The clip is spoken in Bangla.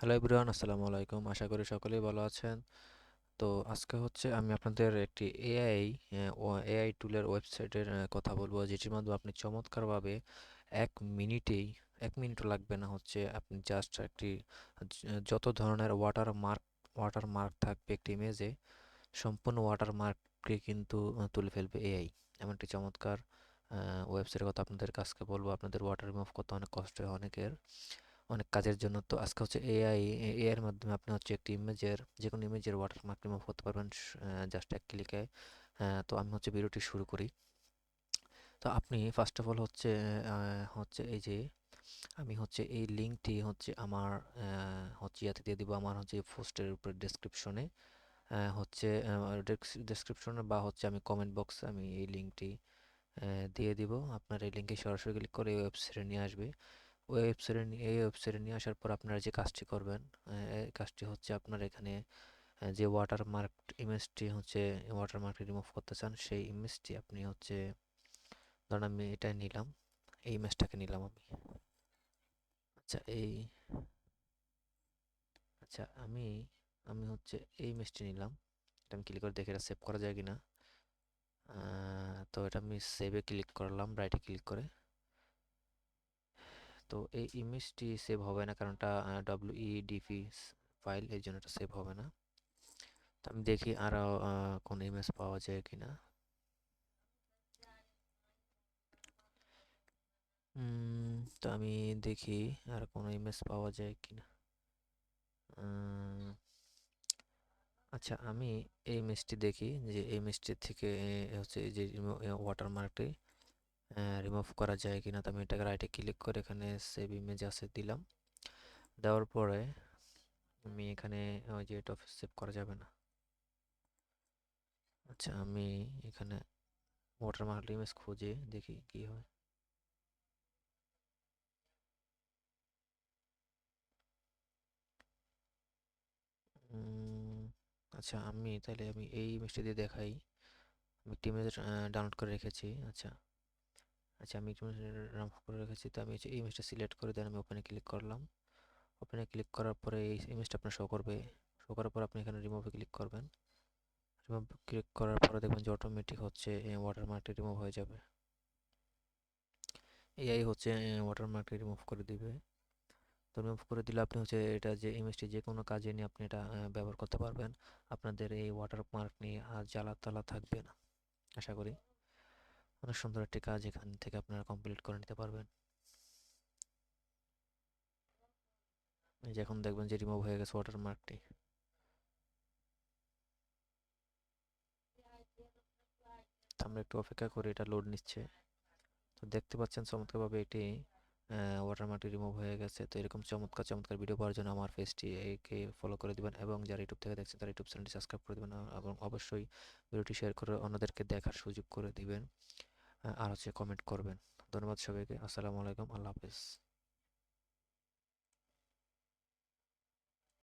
হ্যালো এভরিওয়ান আসসালামু আলাইকুম। আশা করি সকলেই ভালো আছেন। তো আজকে হচ্ছে আমি আপনাদের একটি এআই ও এআই টুলের ওয়েবসাইটের কথা বলব, যেটির মাধ্যমে আপনি চমৎকারভাবে এক মিনিটেই, এক মিনিটও লাগবে না হচ্ছে, আপনি জাস্ট একটি যত ধরনের ওয়াটার মার্ক ওয়াটার মার্ক থাকবে একটি ইমেজে সম্পূর্ণ ওয়াটার মার্ককে কিন্তু তুলে ফেলবে এআই এমন একটি চমৎকার ওয়েবসাইটের কথা আপনাদের কাছকে বলব, আপনাদের ওয়াটার রিমুভ করতে অনেক কষ্ট হয় অনেকের। অনেক কাজের জন্য। তো আজকে হচ্ছে এআই এআই এর মাধ্যমে আপনি হচ্ছে একটি ইমেজের যে কোনো ইমেজের ওয়াটারমার্ক রিমুভ করতে পারবেন জাস্ট এক ক্লিকে তো আমি হচ্ছে ভিডিওটি শুরু করি। তো আপনি ফার্স্ট অফ অল হচ্ছে হচ্ছে এই যে, আমি হচ্ছে এই লিঙ্কটি হচ্ছে আমার হচ্ছে ইয়াতে দিয়ে দিব আমার হচ্ছে পোস্টের উপরে ডেসক্রিপশনে হচ্ছে ডেসক্রিপশনে বা হচ্ছে আমি কমেন্ট বক্সে আমি এই লিঙ্কটি দিয়ে দিব। আপনার এই লিঙ্কে সরাসরি ক্লিক করে এই ওয়েবসাইটে নিয়ে আসবে। ওয়েবসাইটে এই ওয়েবসাইটে নিয়ে আসার পর আপনারা যে কাজটি করবেন এই কাজটি হচ্ছে আপনার এখানে যে ওয়াটারমার্ক ইমেজটি হচ্ছে ওয়াটারমার্কটি রিমুভ করতে চান, সেই ইমেজটি আপনি হচ্ছে, ধরুন আমি এটা নিলাম, এই ইমেজটাকে নিলাম আমি। আচ্ছা এই আচ্ছা আমি আমি হচ্ছে এই ইমেজটি নিলাম, এটা আমি ক্লিক করে দেখে এটা সেভ করা যায় কিনা। তো এটা আমি সেভে ক্লিক করলাম রাইটে ক্লিক করে। তো এই ইমেজটি সেভ হবে না কারণ এটা ডব্লিউইডিপি ফাইল এই জন্য এটা সেভ হবে না। তো আমি দেখি আরও কোন ইমেজ পাওয়া যায় কিনা। তো আমি দেখি আর কোনো ইমেজ পাওয়া যায় কিনা। আচ্ছা আমি এই ইমেজটি দেখি যে এই ইমেজটি থেকে হচ্ছে যে ওয়াটারমার্কটি রিমুভ করা যায় কিনা তো আমি এটাকে রাইটে ক্লিক করে এখানে সেভ ইমেজ আছে দিলাম। দেওয়ার পরে আমি এখানে ওই যে এটা সেভ করা যাবে না। আচ্ছা আমি এখানে ওয়াটারমার্ক ইমেজ খুঁজে দেখি কি হয়। আচ্ছা আমি তাহলে আমি এই ইমেজটি দিয়ে দেখাই। আমি একটি ইমেজ ডাউনলোড করে রেখেছি। আচ্ছা। আচ্ছা আমি ডাউনলোড করে রেখেছি। তো আমি এই ইমেজটা সিলেক্ট করে দেন, আমি ওপেনে ক্লিক করলাম। ওপেনে ক্লিক করার পরে এই ইমেজটা আপনার শো করবে। শো করার পর আপনি এখানে রিমুভে ক্লিক করবেন। রিমুভ ক্লিক করার পরে দেখবেন যে অটোমেটিক হচ্ছে ওয়াটারমার্কটি রিমুভ হয়ে যাবে। এআই হচ্ছে ওয়াটারমার্কটি রিমুভ করে দিবে। তো রিমুভ করে দিলে আপনি হচ্ছে এটা যে ইমেজটি যে কোনো কাজে নিয়ে আপনি এটা ব্যবহার করতে পারবেন। আপনাদের এই ওয়াটারমার্ক নিয়ে আর জ্বালা তালা থাকবে না। আশা করি। অনেক সুন্দর একটি কাজ এখান থেকে আপনারা কমপ্লিট করে নিতে পারবেন। এই যে এখন দেখবেন যে রিমুভ হয়ে গেছে ওয়াটারমার্কটি আমরা একটু অপেক্ষা করি এটা লোড নিচ্ছে। তো দেখতে পাচ্ছেন চমৎকারভাবে এটি ওয়াটারমার্কটি রিমুভ হয়ে গেছে। তো এরকম চমৎকার চমৎকার ভিডিও পাওয়ার জন্য আমার ফেসটি একে ফলো করে দিবেন এবং যারা ইউটিউব থেকে দেখছেন তারা ইউটিউব চ্যানেলটি সাবস্ক্রাইব করে দেবেন এবং অবশ্যই ভিডিওটি শেয়ার করে অন্যদেরকে দেখার সুযোগ করে দিবেন। আর হচ্ছে কমেন্ট করবেন। ধন্যবাদ সবাইকে। আসসালামু আলাইকুম। আল্লাহ হাফেজ।